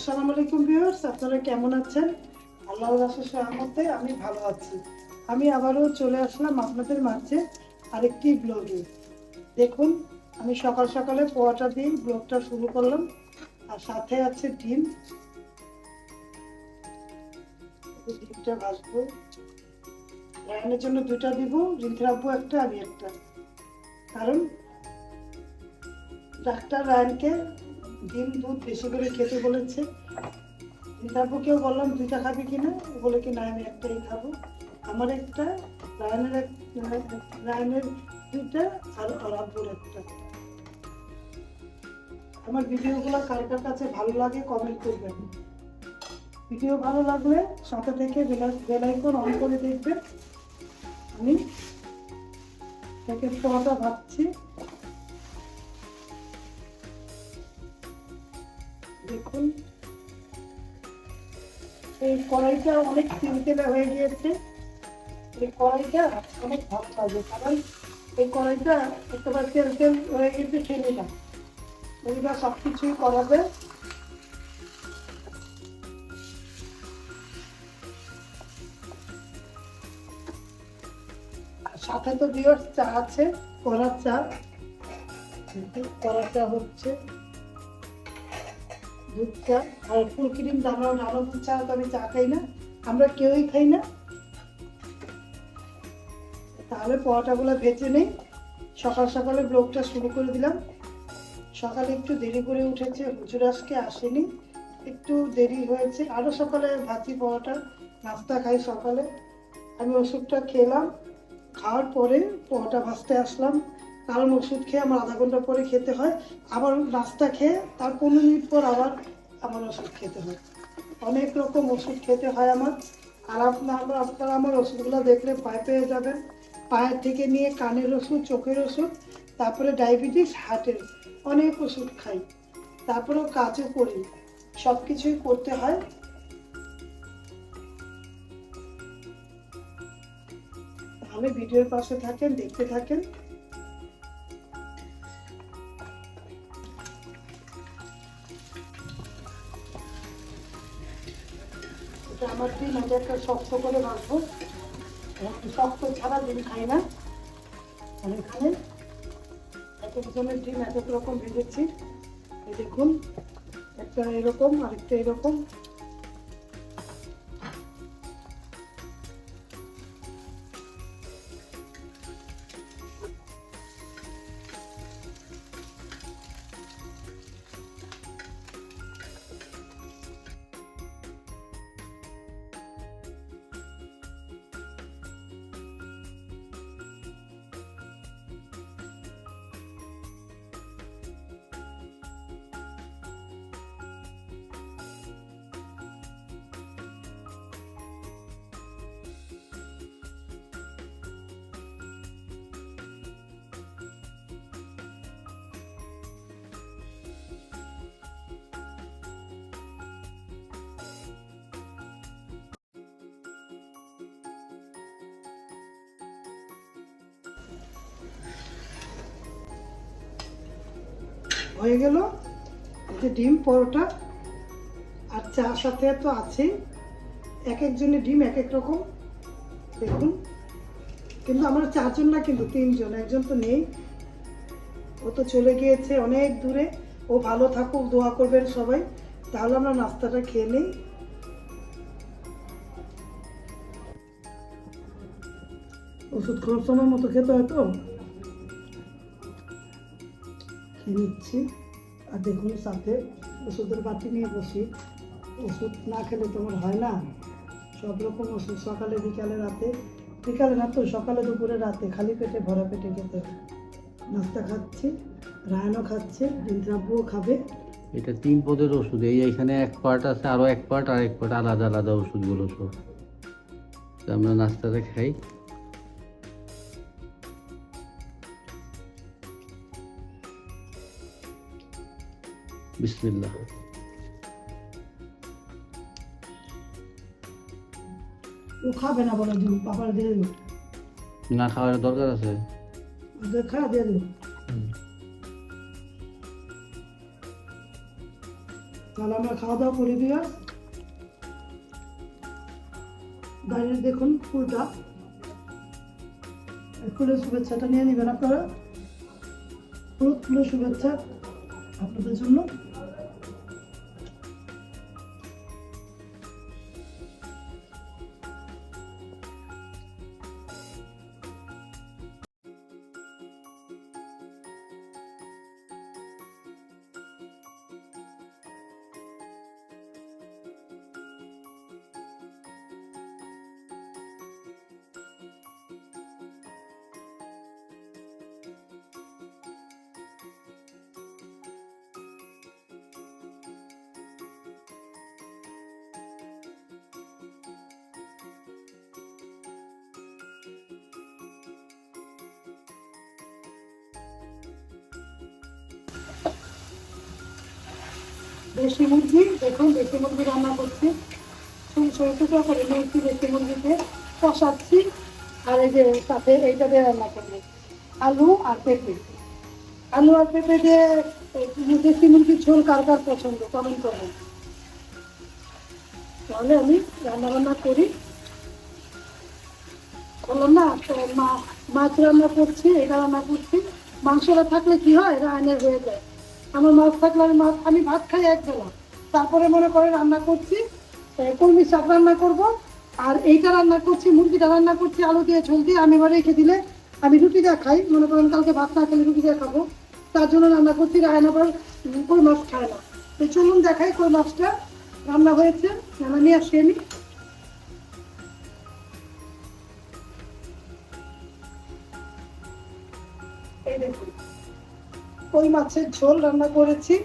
আসসালামু আলাইকুম ভিউয়ার্স, আপনারা কেমন আছেন? আল্লাহর রাসুল সহমতে আমি ভালো আছি। আমি আবারও চলে আসলাম আপনাদের মাঝে আরেকটি ব্লগে দেখুন, আমি সকাল সকালে পোয়াটা দিয়ে ব্লগটা শুরু করলাম, আর সাথে আছে ডিম। ডিমটা ভাজবো। রায়নের জন্য দুটা দিব, রিন্থের আব্বু একটা, আমি একটা। কারণ, ডাক্তার রায়নকে ডিম দুধ বেশি করে খেতে বলেছে। তারপরকেও বললাম, দুইটা খাবি কিনা ও বলে কি, না, আমি একটাই খাব। আমার একটা, রায়নের এক, রায়নের দুইটা আর আর আব্বুর একটা। আমার ভিডিওগুলো কার কার কাছে ভালো লাগে কমেন্ট করবেন ভিডিও ভালো লাগলে সাথে থেকে বেল আইকন অন করে দেখবেন। আমি থেকে পোয়াটা ভাবছি। এই কড়াইটা অনেক হয়ে গিয়েছে। এই কড়াইটা অনেক কারণ এই কড়াইটা তেল তেল হয়ে গেছে সব কিছুই করাবে। সাথে তো বিয়ার চা আছে করার চা। করার চা হচ্ছে দুধ চা আর ফুল ক্রিম দানা ডালো দুধ চা তো আমি চা খাই না, আমরা কেউই খাই না। তাহলে পরোটাগুলো ভেজে নেই। সকাল সকালে ব্লগটা শুরু করে দিলাম। সকালে একটু দেরি করে উঠেছে, হুজুর আজকে আসেনি। একটু দেরি হয়েছে। আরও সকালে ভাজি পরোটা, নাস্তা খাই সকালে। আমি ওষুধটা খেলাম, খাওয়ার পরে পরোটা ভাজতে আসলাম। কারণ ওষুধ খেয়ে আমার আধা ঘণ্টা পরে খেতে হয়। আবার নাস্তা খেয়ে তার পনেরো মিনিট পর আবার আমার ওষুধ খেতে হয়। অনেক রকম ওষুধ খেতে হয় আমার। আর আপনার, আপনারা আমার ওষুধগুলো দেখলে পায়ে পেয়ে যাবেন। পায়ের থেকে নিয়ে কানের ওষুধ, চোখের ওষুধ, তারপরে ডায়াবেটিস, হার্টের অনেক ওষুধ খাই। তারপরেও কাজও করি। সব কিছুই করতে হয়। তাহলে ভিডিওর পাশে থাকেন, দেখতে থাকেন। আমার এটা একটা শক্ত করে রাখব শক্ত ছাড়া ডিম খাই না? আর এখানে এত দুজনের ডিম এক রকম ভেজেছি। দেখুন, একটা এরকম, আরেকটা এরকম। হয়ে গেল। যে ডিম পরোটা, আর চার সাথে তো আছেই এক একজনের ডিম এক এক রকম, দেখুন। কিন্তু আমরা চারজন না, কিন্তু তিনজন, একজন তো নেই। ও তো চলে গিয়েছে অনেক দূরে। ও ভালো থাকুক, দোয়া করবেন সবাই। তাহলে আমরা নাস্তাটা খেয়ে নিই। ওষুধ খাওয়ার সময় মতো খেতে হয় তো? নিচ্ছি। আর দেখুন সাথে ওষুধের বাটি নিয়ে বসি। ওষুধ না খেলে তোমার হয় না। সব রকম ওষুধ সকালে, বিকালে, রাতে। বিকালে না তো, সকালে, দুপুরে, রাতে। খালি পেটে, ভরা পেটে খেতে। নাস্তা খাচ্ছি, রায়নও খাচ্ছে ইন্দ্রাব্বুও খাবে। এটা তিন পদের ওষুধ। এই এখানে এক পার্ট আছে, আরও এক পার্ট আর এক পার্ট। আলাদা আলাদা ওষুধগুলো সব। আমরা নাস্তাটা খাই। বিসমিল্লাহ। ও খাবে না বলে দিন পাপার দিয়ে দিল। না খাওয়ার দরকার আছে। ওদের খা দিয়ে দিল। তাহলে আমরা খাওয়া দাওয়া করে দিয়া বাইরে দেখুন ফুলটা। ফুলের শুভেচ্ছাটা নিয়ে নেবেন আপনারা। ফুল ফুলের শুভেচ্ছা আপনাদের জন্য। দেশি মুরগি, দেখুন, দেশি মুরগি রান্না করছি। ছোট টুকরো করে নিয়েছি দেশি মুরগিতে কষাচ্ছি, আর এই যে সাথে এইটা দিয়ে রান্না করব। আলু আর পেঁপে। আলু আর পেঁপে দিয়ে দেশি মুরগির ঝোল কার কার পছন্দ? কমেন্ট করবেন। তাহলে আমি রান্না বান্না করি। বললাম না মাছ রান্না করছি, এটা রান্না করছি। মাংসটা থাকলে কি হয়? রান্নার হয়ে যায়। আমার মাছ থাকলে আমি মাছ আমি ভাত খাই এক বেলা। তারপরে মনে করে রান্না করছি কলমি শাক রান্না করব, আর এইটা রান্না করছি, মুরগিটা রান্না করছি, আলু দিয়ে ঝোল দিয়ে, আমি এবার রেখে দিলে আমি রুটি দিয়ে খাই, মনে করেন কালকে ভাত না খেলে রুটি দিয়ে খাব। তার জন্য রান্না করছি রায়ন আবার কই মাছ খায় না। তো চলুন দেখাই কই মাছটা রান্না হয়েছে, রান্না নিয়ে আসি আমি। কই মাছের ঝোল রান্না করেছি।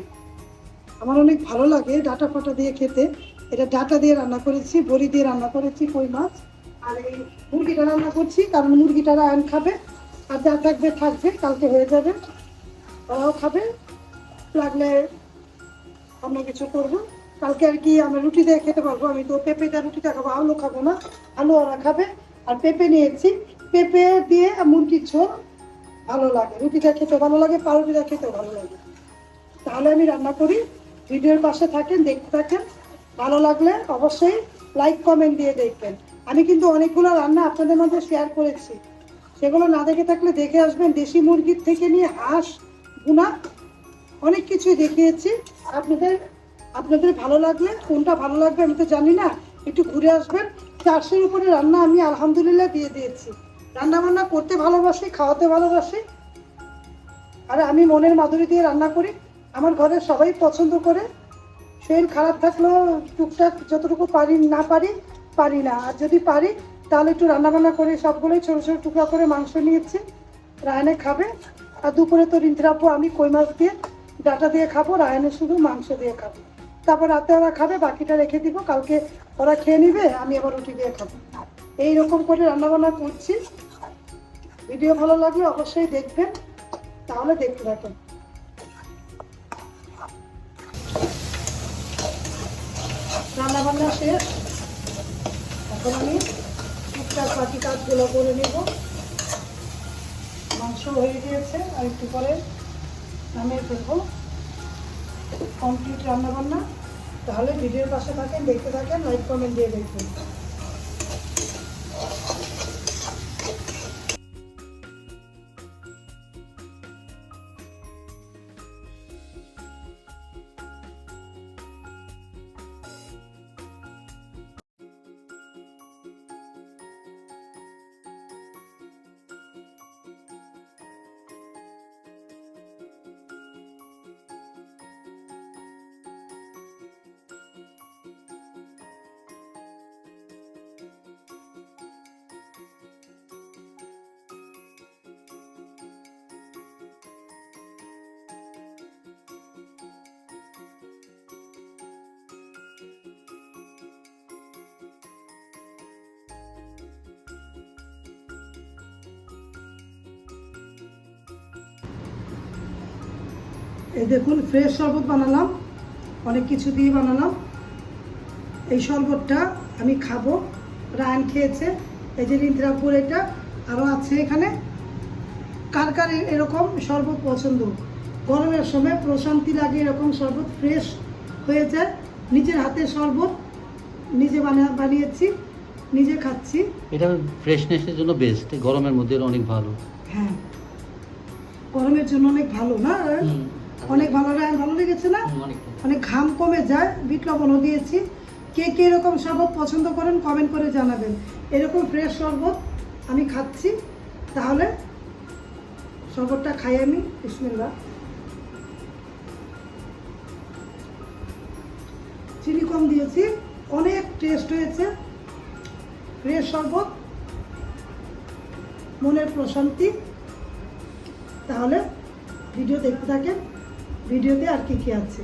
আমার অনেক ভালো লাগে ডাটা ফাটা দিয়ে খেতে। এটা ডাটা দিয়ে রান্না করেছি, বড়ি দিয়ে রান্না করেছি কই মাছ। আর এই মুরগিটা রান্না করছি, কারণ মুরগিটা রায়ন খাবে। আর যা থাকবে থাকবে, কালকে হয়ে যাবে। ওরাও খাবে। লাগলে অন্য কিছু করব। কালকে আর কি আমরা রুটি দিয়ে খেতে পারব। আমি তো পেঁপেটা রুটিটা খাব, আলু খাব না। আলু ওরা খাবে। আর পেঁপে নিয়েছি। পেঁপে দিয়ে মুরগির ঝোল ভালো লাগে। রুটিটা খেতে ভালো লাগে, পাউরুটিটা খেতে ভালো লাগে। তাহলে আমি রান্না করি। ভিডিওর পাশে থাকেন, দেখতে থাকেন। ভালো লাগলে অবশ্যই লাইক কমেন্ট দিয়ে দেখবেন। আমি কিন্তু অনেকগুলো রান্না আপনাদের মধ্যে শেয়ার করেছি। সেগুলো না দেখে থাকলে দেখে আসবেন। দেশি মুরগির থেকে নিয়ে হাঁস, গুনা, অনেক কিছুই দেখিয়েছি। আপনাদের আপনাদের ভালো লাগলে, কোনটা ভালো লাগবে আমি তো জানি না। একটু ঘুরে আসবেন। চারশোর উপরে রান্না আমি আলহামদুলিল্লাহ দিয়ে দিয়েছি। রান্না বান্না করতে ভালোবাসি, খাওয়াতে ভালোবাসি। আর আমি মনের মাধুরী দিয়ে রান্না করি। আমার ঘরের সবাই পছন্দ করে। শরীর খারাপ থাকলেও টুকটাক যতটুকু পারি, না পারি পারি না। আর যদি পারি, তাহলে একটু রান্না বান্না করে সবগুলোই ছোটো ছোটো টুকরা করে মাংস নিয়েছি। রায়নে খাবে। আর দুপুরে তো রিন্দ্রাপু আমি কই মাছ দিয়ে ডাটা দিয়ে খাব, রায়নে শুধু মাংস দিয়ে খাব। তারপর রাতে ওরা খাবে, বাকিটা রেখে দিব। কালকে ওরা খেয়ে নিবে, আমি আবার রুটি দিয়ে খাব। এই রকম করে রান্নাবান্না করছি। ভিডিও ভালো লাগলে অবশ্যই দেখবেন। তাহলে দেখতে থাকুন। রান্না বান্না শেষ। এখন আমি টুকটাক বাকি কাজগুলো করে নেব। মাংস হয়ে গিয়েছে, আর একটু পরে নামিয়ে ফেলব। কমপ্লিট রান্না বান্না তাহলে ভিডিওর পাশে থাকেন, দেখতে থাকেন, লাইক, কমেন্ট দিয়ে দেখবেন। এই দেখুন ফ্রেশ শরবত বানালাম। অনেক কিছু দিয়ে বানালাম। এই শরবতটা আমি খাব। রায়ন খেয়েছে। এই যে রিন্দ্রাপুর এটা আরও আছে এখানে। কার কার এরকম শরবত পছন্দ? গরমের সময় প্রশান্তি লাগে এরকম শরবত ফ্রেশ হয়ে যায় নিজের হাতের শরবত নিজে বানা বানিয়েছি নিজে খাচ্ছি। এটা ফ্রেশনেসের জন্য বেস্ট গরমের মধ্যে অনেক ভালো। হ্যাঁ। গরমের জন্য অনেক ভালো না অনেক ভালো ভালো লেগেছে না? অনেক ঘাম কমে যায় বিট লবণও দিয়েছি। কে কে এরকম শরবত পছন্দ করেন কমেন্ট করে জানাবেন। এরকম ফ্রেশ শরবত আমি খাচ্ছি তাহলে শরবতটা খাই আমি বিসমিল্লাহ। চিনি কম দিয়েছি অনেক টেস্ট হয়েছে। ফ্রেশ শরবত মনের প্রশান্তি। তাহলে ভিডিও দেখতে থাকেন। ভিডিওতে আর কি কি আছে?